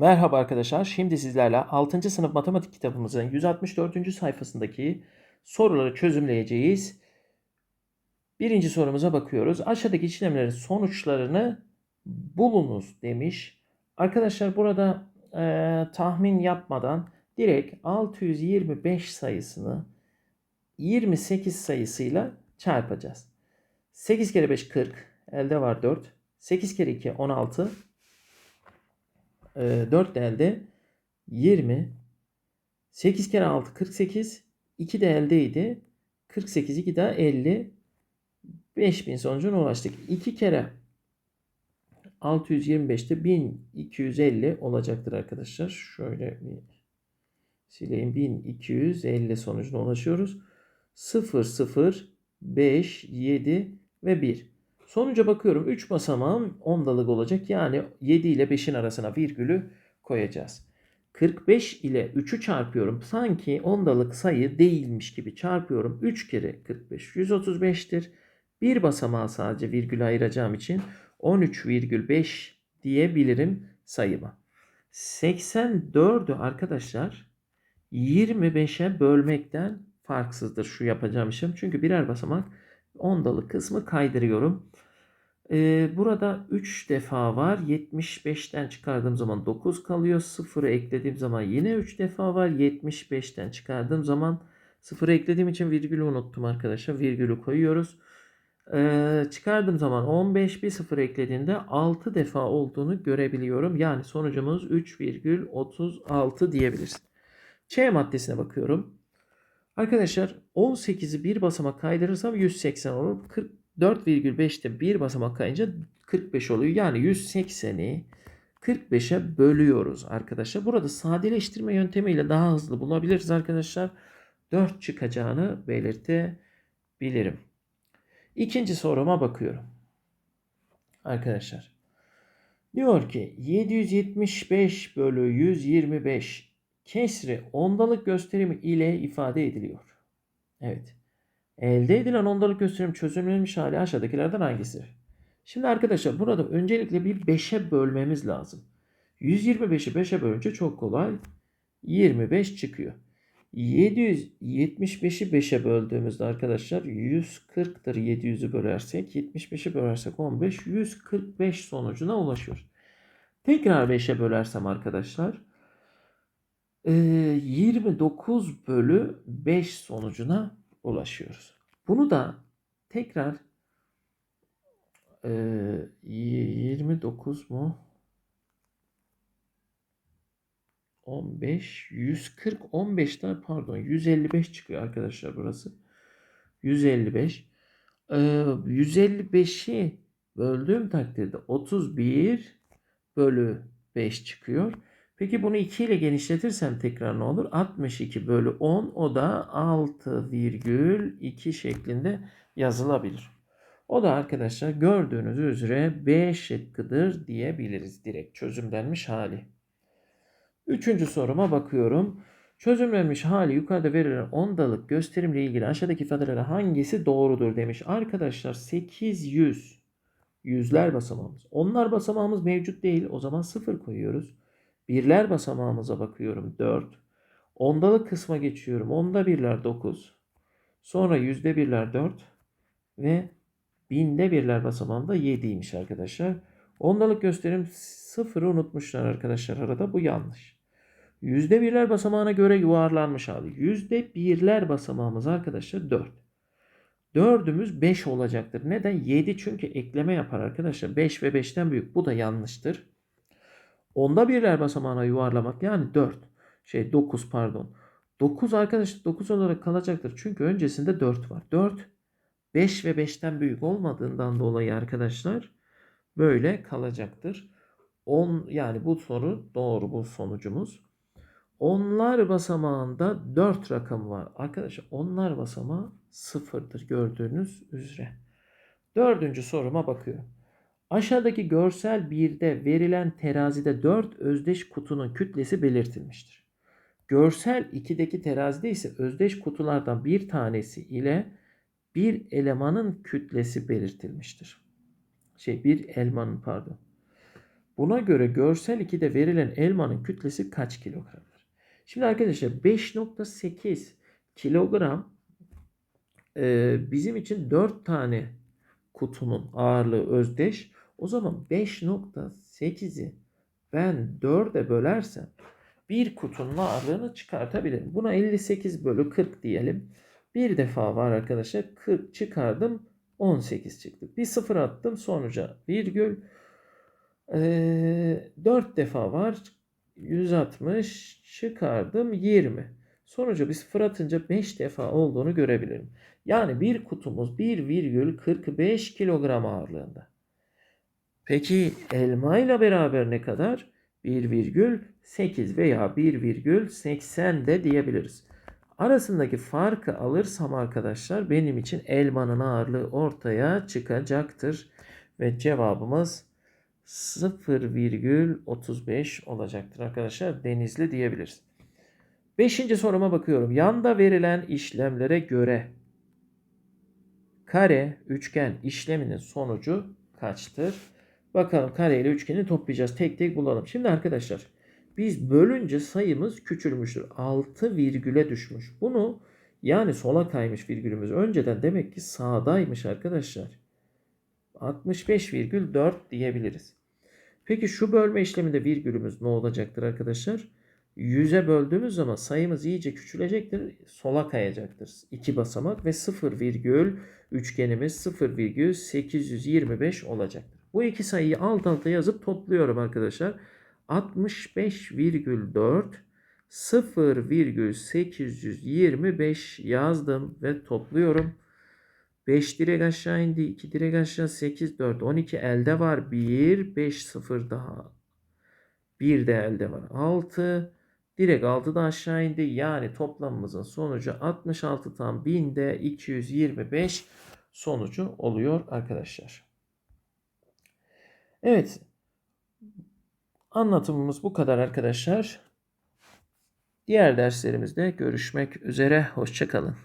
Merhaba arkadaşlar. Şimdi sizlerle 6. sınıf matematik kitabımızın 164. sayfasındaki soruları çözümleyeceğiz. Birinci sorumuza bakıyoruz. Aşağıdaki işlemlerin sonuçlarını bulunuz demiş. Arkadaşlar burada e, tahmin yapmadan direkt 625 sayısını 28 sayısıyla çarpacağız. 8 kere 5 40. Elde var 4. 8 kere 2 16. E, 4 de elde 20. 8 kere 6 48. 2 de eldeydi. 48 2 daha 50. 5000 sonucuna ulaştık. 2 kere 625'te 1250 olacaktır arkadaşlar. Şöyle bir sileyim. 1250 sonucuna ulaşıyoruz. 0 0 5 7 ve 1. Sonuca bakıyorum 3 basamağım ondalık olacak. Yani 7 ile 5'in arasına virgülü koyacağız. 45 ile 3'ü çarpıyorum. Sanki ondalık sayı değilmiş gibi çarpıyorum. 3 kere 45 135'tir. Bir basamağı sadece virgül ayıracağım için 13,5 diyebilirim sayıma. 84'ü arkadaşlar 25'e bölmekten farksızdır şu yapacağım işlem. Çünkü birer basamak ondalık kısmı kaydırıyorum. Ee, burada 3 defa var. 75'ten çıkardığım zaman 9 kalıyor. 0'ı eklediğim zaman yine 3 defa var. 75'ten çıkardığım zaman 0'ı eklediğim için virgülü unuttum arkadaşlar. Virgülü koyuyoruz. Ee, çıkardığım zaman 15 bir 0 eklediğinde 6 defa olduğunu görebiliyorum. Yani sonucumuz 3,36 diyebiliriz. Ç maddesine bakıyorum. Arkadaşlar 18'i bir basamak kaydırırsam 180 olur. 44,5'te bir basamak kayınca 45 oluyor. Yani 180'i 45'e bölüyoruz arkadaşlar. Burada sadeleştirme yöntemiyle daha hızlı bulabiliriz arkadaşlar. 4 çıkacağını belirtebilirim. İkinci soruma bakıyorum. Arkadaşlar. Diyor ki 775 bölü 125 kesri ondalık gösterimi ile ifade ediliyor. Evet. Elde edilen ondalık gösterim çözümlenmiş hali aşağıdakilerden hangisi? Şimdi arkadaşlar burada öncelikle bir 5'e bölmemiz lazım. 125'i 5'e bölünce çok kolay. 25 çıkıyor. 775'i 5'e böldüğümüzde arkadaşlar 140'tır 700'ü bölersek. 75'i bölersek 15. 145 sonucuna ulaşıyor. Tekrar 5'e bölersem arkadaşlar 29 bölü 5 sonucuna ulaşıyoruz. Bunu da tekrar 29 mu? 15, 140, 15 tane pardon 155 çıkıyor arkadaşlar burası. 155. Ee, 155'i böldüğüm takdirde 31 bölü 5 çıkıyor. Peki bunu 2 ile genişletirsem tekrar ne olur? 62 bölü 10 o da 6,2 şeklinde yazılabilir. O da arkadaşlar gördüğünüz üzere B şıkkıdır diyebiliriz direkt çözümlenmiş hali. Üçüncü soruma bakıyorum. Çözümlenmiş hali yukarıda verilen ondalık gösterimle ilgili aşağıdaki ifadelere hangisi doğrudur demiş. Arkadaşlar 800 yüzler basamağımız. Onlar basamağımız mevcut değil. O zaman 0 koyuyoruz. Birler basamağımıza bakıyorum 4. Ondalık kısma geçiyorum. Onda birler 9. Sonra yüzde birler 4. Ve binde birler basamağında 7'ymiş arkadaşlar. Ondalık gösterim 0'ı unutmuşlar arkadaşlar arada. Bu yanlış. Yüzde birler basamağına göre yuvarlanmış hali. Yüzde birler basamağımız arkadaşlar 4. Dördümüz 5 olacaktır. Neden? 7 çünkü ekleme yapar arkadaşlar. 5 ve 5'ten büyük. Bu da yanlıştır. Onda birler basamağına yuvarlamak yani 4. Şey 9 pardon. 9 arkadaşlar 9 olarak kalacaktır. Çünkü öncesinde 4 var. 4 5 ve 5'ten büyük olmadığından dolayı arkadaşlar böyle kalacaktır. 10 yani bu soru doğru bu sonucumuz. Onlar basamağında 4 rakam var. Arkadaşlar onlar basamağı sıfırdır gördüğünüz üzere. Dördüncü soruma bakıyorum. Aşağıdaki görsel 1'de verilen terazide 4 özdeş kutunun kütlesi belirtilmiştir. Görsel 2'deki terazide ise özdeş kutulardan bir tanesi ile bir elemanın kütlesi belirtilmiştir. Şey bir elmanın pardon. Buna göre görsel 2'de verilen elmanın kütlesi kaç kilogramdır? Şimdi arkadaşlar 5.8 kilogram e, bizim için 4 tane kutunun ağırlığı özdeş. O zaman 5.8'i ben 4'e bölersem bir kutunun ağırlığını çıkartabilirim. Buna 58 bölü 40 diyelim. Bir defa var arkadaşlar. 40 çıkardım. 18 çıktı. Bir sıfır attım sonuca virgül. Ee, 4 defa var. 160 çıkardım 20. Sonuca bir sıfır atınca 5 defa olduğunu görebilirim. Yani bir kutumuz 1,45 kilogram ağırlığında. Peki elma ile beraber ne kadar? 1,8 veya 1,80 de diyebiliriz. Arasındaki farkı alırsam arkadaşlar benim için elmanın ağırlığı ortaya çıkacaktır. Ve cevabımız 0,35 olacaktır arkadaşlar. Denizli diyebiliriz. Beşinci soruma bakıyorum. Yanda verilen işlemlere göre kare, üçgen işleminin sonucu kaçtır? Bakalım kare ile üçgeni toplayacağız. Tek tek bulalım. Şimdi arkadaşlar biz bölünce sayımız küçülmüştür. 6 virgüle düşmüş. Bunu yani sola kaymış virgülümüz önceden demek ki sağdaymış arkadaşlar. 65,4 diyebiliriz. Peki şu bölme işleminde virgülümüz ne olacaktır arkadaşlar? 100'e böldüğümüz zaman sayımız iyice küçülecektir. Sola kayacaktır. 2 basamak ve 0 virgül üçgenimiz 0,825 olacaktır. Bu iki sayıyı alt alta yazıp topluyorum arkadaşlar. 65,4 0,825 yazdım ve topluyorum. 5 direk aşağı indi. 2 direk aşağı 8 4 12 elde var. 1 5 0 daha. 1 de elde var. 6 direkt 6 da aşağı indi. Yani toplamımızın sonucu 66 tam 1000'de 225 sonucu oluyor arkadaşlar. Evet. Anlatımımız bu kadar arkadaşlar. Diğer derslerimizde görüşmek üzere. Hoşçakalın.